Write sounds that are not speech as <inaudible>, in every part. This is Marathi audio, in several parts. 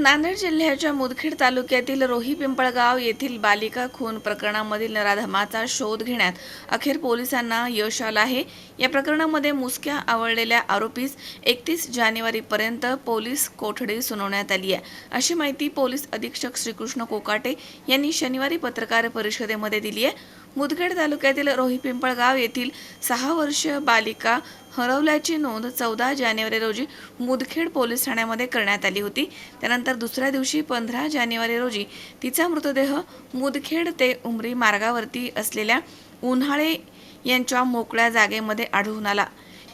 नांदेड जिल्ह्याच्या मुदखेड तालुक्यातील रोही पिंपळगाव येथील बालिका खून प्रकरणामधील नराधमाचा शोध घेण्यात अखेर पोलिसांना यश आलं आहे. या प्रकरणामध्ये मुसक्या आवळलेल्या आरोपीस एकतीस जानेवारीपर्यंत पोलीस कोठडी सुनावण्यात आली आहे. अशी माहिती पोलीस अधीक्षक श्रीकृष्ण कोकाटे यांनी शनिवारी पत्रकार परिषदेमध्ये दिली आहे. मुदखेड तालुक्यातील रोही पिंपळगाव येथील सहा वर्षीय बालिका हरवल्याची नोंद चौदा जानेवारी रोजी मुदखेड पोलीस ठाण्यामध्ये करण्यात आली होती. त्यानंतर दुसऱ्या दिवशी पंधरा जानेवारी रोजी तिचा मृतदेह मुदखेड ते उमरी मार्गावरती असलेल्या उन्हाळे यांच्या मोकळ्या जागेमध्ये आढळून आला.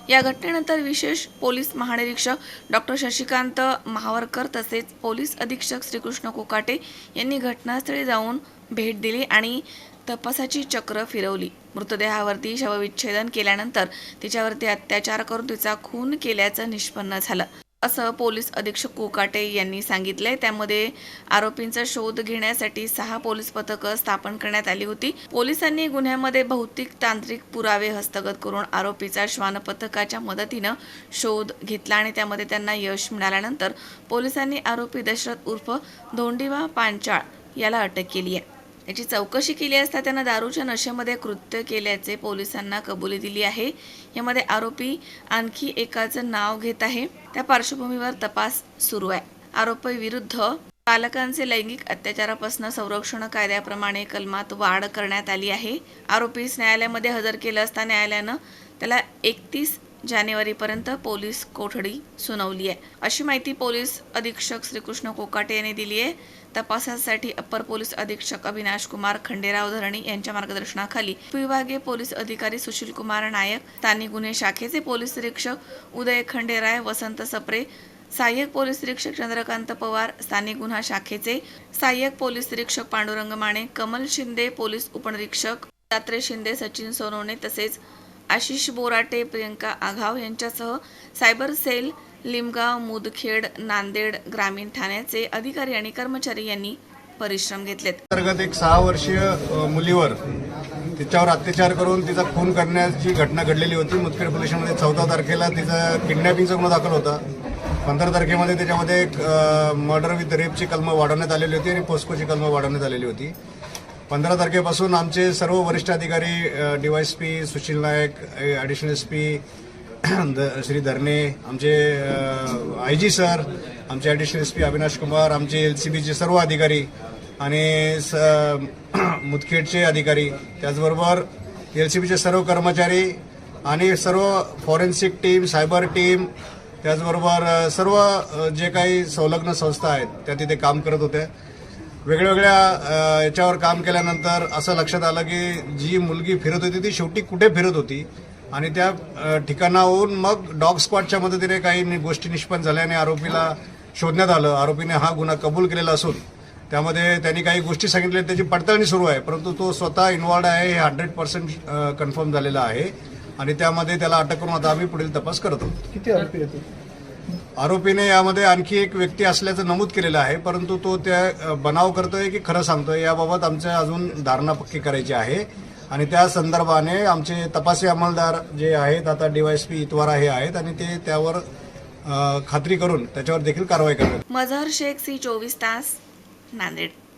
या घटनेनंतर विशेष पोलीस महानिरीक्षक डॉक्टर शशिकांत महावरकर तसेच पोलीस अधीक्षक श्रीकृष्ण कोकाटे यांनी घटनास्थळी जाऊन भेट दिली आणि तपासाची चक्र फिरवली. मृतदेहावरती शवविच्छेदन केल्यानंतर तिच्यावरती अत्याचार करून तिचा खून केल्याचं निष्पन्न झालं. असं पोलीस अधीक्षक कोकाटे यांनी सांगितलंय. त्यामध्ये आरोपींचा शोध घेण्यासाठी सहा पोलीस पथकं स्थापन करण्यात आली होती. पोलिसांनी गुन्ह्यामध्ये भौतिक तांत्रिक पुरावे हस्तगत करून आरोपीचा श्वान पथकाच्या मदतीनं शोध घेतला आणि त्यामध्ये त्यांना यश मिळाल्यानंतर पोलिसांनी आरोपी दशरथ उर्फ धोंडीवा पांचाळ याला अटक केली आहे याची चौकशी केली असता त्यानं दारूच्या नशेमध्ये कृत्य केल्याचे पोलिसांना कबुली दिली आहे. यामध्ये आरोपी आणखी एकाचं नाव घेत आहे. त्या पार्श्वभूमीवर तपास सुरू आहे. आरोपी विरुद्ध बालकांचे लैंगिक अत्याचारापासून संरक्षण कायद्याप्रमाणे कलमात वाढ करण्यात आली आहे. आरोपीस न्यायालयामध्ये हजर केलं असता न्यायालयानं त्याला एकतीस जानेवारीपर्यंत पोलीस कोठडी सुनावली आहे. अशी माहिती पोलीस अधीक्षक श्रीकृष्ण कोकाटे यांनी दिली आहे. तपासासाठी अप्पर पोलीस अधीक्षक अविनाश कुमार खंडेराव धरणी यांच्या मार्गदर्शनाखाली विभागीय पोलीस अधिकारी सुशील कुमार नायक स्थानिक गुन्हे शाखेचे पोलीस निरीक्षक उदय खंडेराय वसंत सप्रे सहाय्यक पोलीस निरीक्षक चंद्रकांत पवार स्थानिक गुन्हा शाखेचे सहाय्यक पोलीस निरीक्षक पांडुरंग माने कमल शिंदे पोलीस उपनिरीक्षक दात्रे शिंदे सचिन सोनवणे तसेच आशिष बोराटे प्रियंका आघाव यांच्यासह सायबर सेल लिमगाव मुदखेड नांदेड ग्रामीण ठाण्याचे अधिकारी आणि कर्मचारी यांनी परिश्रम घेतलेत. अंतर्गत एक सहा वर्षीय मुलीवर तिच्यावर अत्याचार करून तिचा खून करण्याची घटना घडलेली होती. मुदखेड पोलिसमध्ये चौदा तारखेला तिचा किडनॅपिंगचा गुन्हा दाखल होता. पंधरा तारखेमध्ये त्याच्यामध्ये एक मर्डर विथ रेपची कलमं वाढवण्यात आलेली होती आणि पोस्कोची कलमं वाढवण्यात आलेली होती. पंधरा तारखेपासून आमचे सर्व वरिष्ठ अधिकारी DYSP Sushil Naik additional S P Shri Dharne आमचे आय जी सर आमचे additional S P Avinash Kumar आमचे एल सी बीचे सर्व अधिकारी आणि स <clears throat> मुदखेडचे अधिकारी त्याचबरोबर एल सी बीचे सर्व कर्मचारी आणि सर्व फॉरेन्सिक टीम सायबर टीम त्याचबरोबर सर्व जे काही संलग्न संस्था आहेत त्या तिथे काम करत होत्या वेगळ्या याच्यावर काम केल्यानंतर असं लक्षात आलं की जी मुलगी फिरत होती ती शेवटी कुठे फिरत होती? आणि त्या ठिकाणाहून मग डॉग स्क्वॉडच्या मदतीने काही गोष्टी निष्पन्न झाल्याने आरोपीला शोधण्यात आलं. आरोपीने हा गुन्हा कबूल केलेला असून त्यामध्ये त्यांनी काही गोष्टी सांगितल्या त्याची पडताळणी सुरू आहे. परंतु तो स्वतः इन्वॉल्ड आहे हे हंड्रेड पर्सेंट कन्फर्म झालेलं आहे. आणि त्यामध्ये त्याला अटक करून आता आम्ही पुढील तपास करतो किती आरोपी आरोपीने यामध्ये आणखी एक व्यक्ती असल्याचं नमूद केलेलं आहे परंतु तो त्या बनाव करतोय की खरं सांगतोय याबाबत आमच्या अजून धारणा पक्की करायची आहे. आणि त्या संदर्भाने आमचे तपासी अंमलदार जे आहेत आता डीवायएसपी इतवारा हे आहेत आणि ते त्यावर खात्री करून त्याच्यावर देखील कारवाई करतात. मजहर शेख सी चोवीस तास नांदेड.